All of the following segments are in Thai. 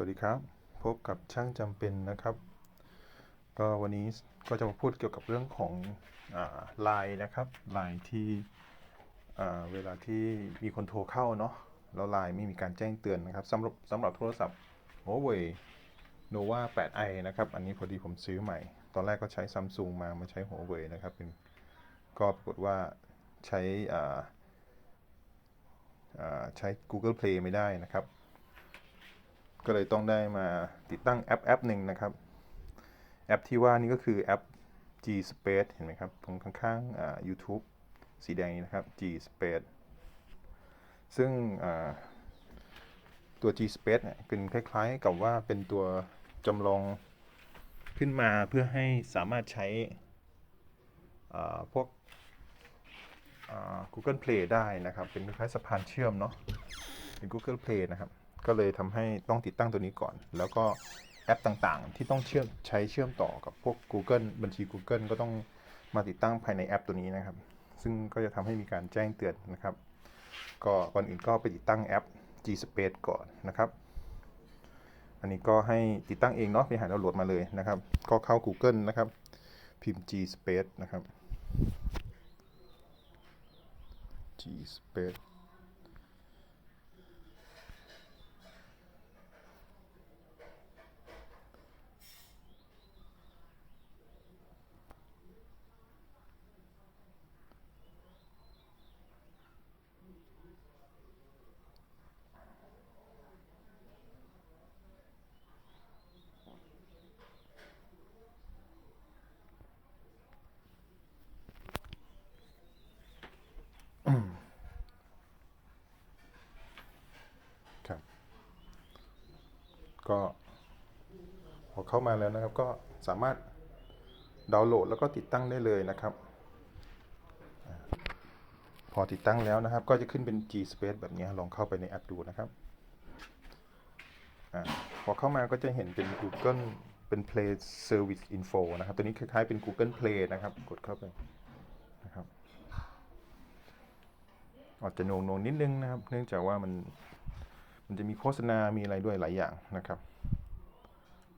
สวัสดีครับ พบกับช่างจำเป็นนะครับ ก็วันนี้ก็จะมาพูดเกี่ยวกับเรื่องของไลน์นะครับไลน์ที่เวลาที่มีคนโทรเข้าเนาะแล้วไลน์ไม่มีการแจ้งเตือนนะครับสำหรับสำหรับโทรศัพท์ Huawei Nova 8i นะครับ อันนี้พอดีผมซื้อใหม่ ตอนแรกก็ใช้ Samsung มามาใช้ Huawei นะครับเป็นก็ปรากฏว่าใช้ใช้ Google Play ไม่ได้นะครับ ก็เลยต้องได้มาติดตั้งแอปแอปหนึ่งนะครับ แอปที่ว่านี่ก็คือแอป G Space เห็นไหมครับ ตรงข้างๆอ่า YouTube สีแดงนี้นะครับ G Space ซึ่งตัว G Space เนี่ยเป็นคล้ายๆกับว่าเป็นตัวจำลองขึ้นมาเพื่อให้สามารถใช้พวก Google Play ได้นะครับ เป็นคล้ายๆสะพานเชื่อมเนาะเป็น Google Play นะครับ ก็เลยทำให้ต้องติดตั้งตัวนี้ก่อน แล้วก็แอปต่างๆ ที่ต้องเชื่อมใช้เชื่อมต่อกับพวก Google บัญชี Google ก็ต้องมาติดตั้งภายในแอปตัวนี้นะครับ ซึ่งก็จะทำให้มีการแจ้งเตือนนะครับ ก็ก่อนอื่นก็ไปติดตั้งแอป G Space ก่อนนะครับ อันนี้ก็ให้ติดตั้งเองเนาะไปหาดาวน์โหลดมาเลยนะครับ ก็เข้า Google นะครับ พิมพ์ G Space นะครับ G Space ครับ ก็พอเข้ามาแล้วนะครับ ก็สามารถดาวน์โหลดแล้วก็ติดตั้งได้เลยนะครับ พอติดตั้งแล้วนะครับ ก็จะขึ้นเป็น G Space แบบนี้ลองเข้าไปในแอปดูนะครับอพอเข้ามาก็จะเห็นเป็น Google เป็น Play Service Info นะครับ ตัวนี้คล้ายๆเป็น Google Play นะครับ กดเข้าไปนะครับอาจจะโนงๆนิดนึงนะครับ เนื่องจากว่ามัน มันจะมีโฆษณา มีอะไรด้วยหลายอย่างนะครับ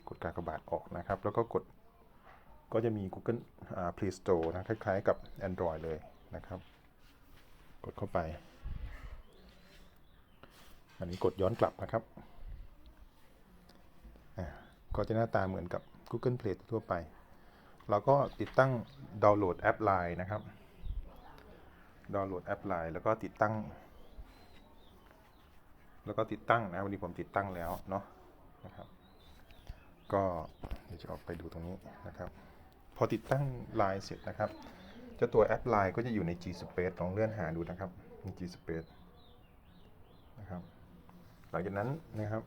กดการกระบาดออกนะครับ แล้วก็กด ก็จะมี Google อ่า Play Store นะ คล้ายๆกับ Android เลยนะครับ กดเข้าไป อันนี้กดย้อนกลับนะครับอ่าก็จะหน้าตาเหมือนกับ Google Play ทั่วไปเราก็ติดตั้งดาวน์โหลดแอป Line นะครับ ดาวน์โหลดแอป Line แล้วก็ติดตั้ง แล้วก็ติดตั้งนะวันนี้ผมติดตั้งแล้วเนาะนะครับ ก็เดี๋ยวจะออกไปดูตรงนี้นะครับ พอติดตั้ง Line เสร็จนะครับเจ้าตัวแอป Line ก็จะอยู่ใน G Space ลองเลื่อนหาดูนะครับใน G Space นะครับหลังจากนั้นนะครับ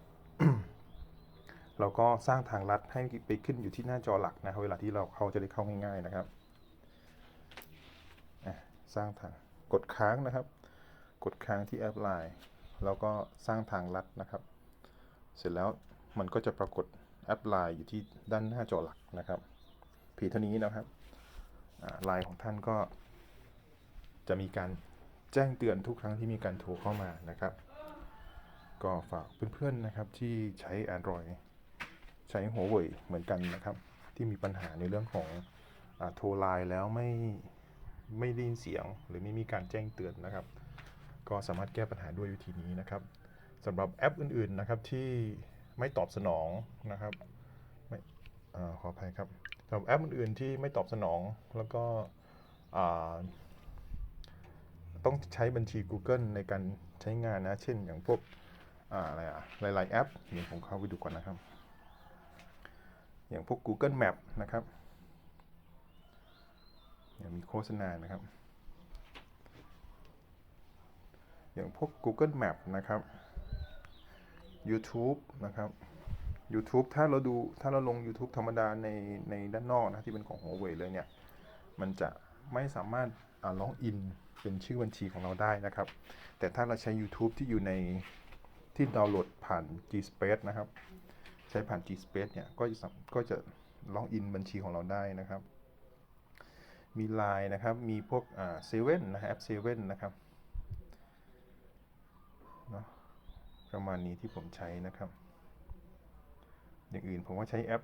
เราก็สร้างทางลัดให้ไปขึ้นอยู่ที่หน้าจอหลักนะครับเวลาที่เราเข้าจะได้เข้าง่ายๆนะครับสร้างทางกดค้างนะครับ กดค้างที่แอป Line แล้วก็สร้างทางลัดนะครับ เสร็จแล้วมันก็จะปรากฏแอป Line อยู่ที่ด้านหน้าจอหลักนะครับเพียงเท่านี้นะครับไลน์ของท่านก็จะมีการแจ้งเตือนทุกครั้งที่มีการโทรเข้ามานะครับ ก็ฝากเพื่อนๆนะครับที่ใช้ Android ใช้หัวเว่ยเหมือนกันนะครับ ที่มีปัญหาในเรื่องของอโทรไลน์แล้วไม่ไม่ได้ยินเสียง หรือไม่มีการแจ้งเตือนนะครับ ก็สามารถแก้ปัญหาด้วยวิธีนี้นะครับสำหรับแอปอื่นๆนะครับที่ไม่ตอบสนองนะครับไม่ขออภัยครับสำหรับแอปอื่นๆที่ไม่ตอบสนองแล้วก็ต้องใช้บัญชี Google ในการใช้งานนะ เช่นอย่างพวกอ่าอะไรอะหลายๆแอปเดี๋ยวผมเข้าไปดูก่อนนะครับ อย่างพวก Google Map นะครับมีโฆษณานะครับ อย่างพวก Google Map นะครับ YouTube นะครับ YouTube ถ้าเราดูถ้าเราลง YouTube ธรรมดาในในด้านนอกนะที่เป็นของ Huawei เลยเนี่ย มันจะไม่สามารถล็อกอินเป็นชื่อบัญชีของเราได้นะครับ แต่ถ้าเราใช้ YouTube ที่อยู่ในที่ดาวน์โหลดผ่าน G Space นะครับ ใช้ผ่าน G Space เนี่ยก็จะก็จะล็อกอินบัญชีของเราได้นะครับ มี Line นะครับ มีพวกอ่าเซเว่นนะแอปเซเว่นนะครับ เนาะประมาณนี้ที่ผมใช้นะครับ อย่างอื่นผมก็ใช้แอป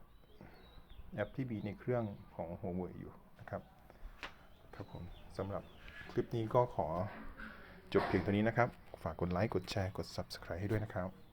แอปที่มีในเครื่องของ Huawei อยู่นะครับครับผมสำหรับคลิปนี้ก็ขอจบเพียงเท่านี้นะครับ ฝากกดไลค์ กดแชร์ กด Subscribe ให้ด้วยนะครับ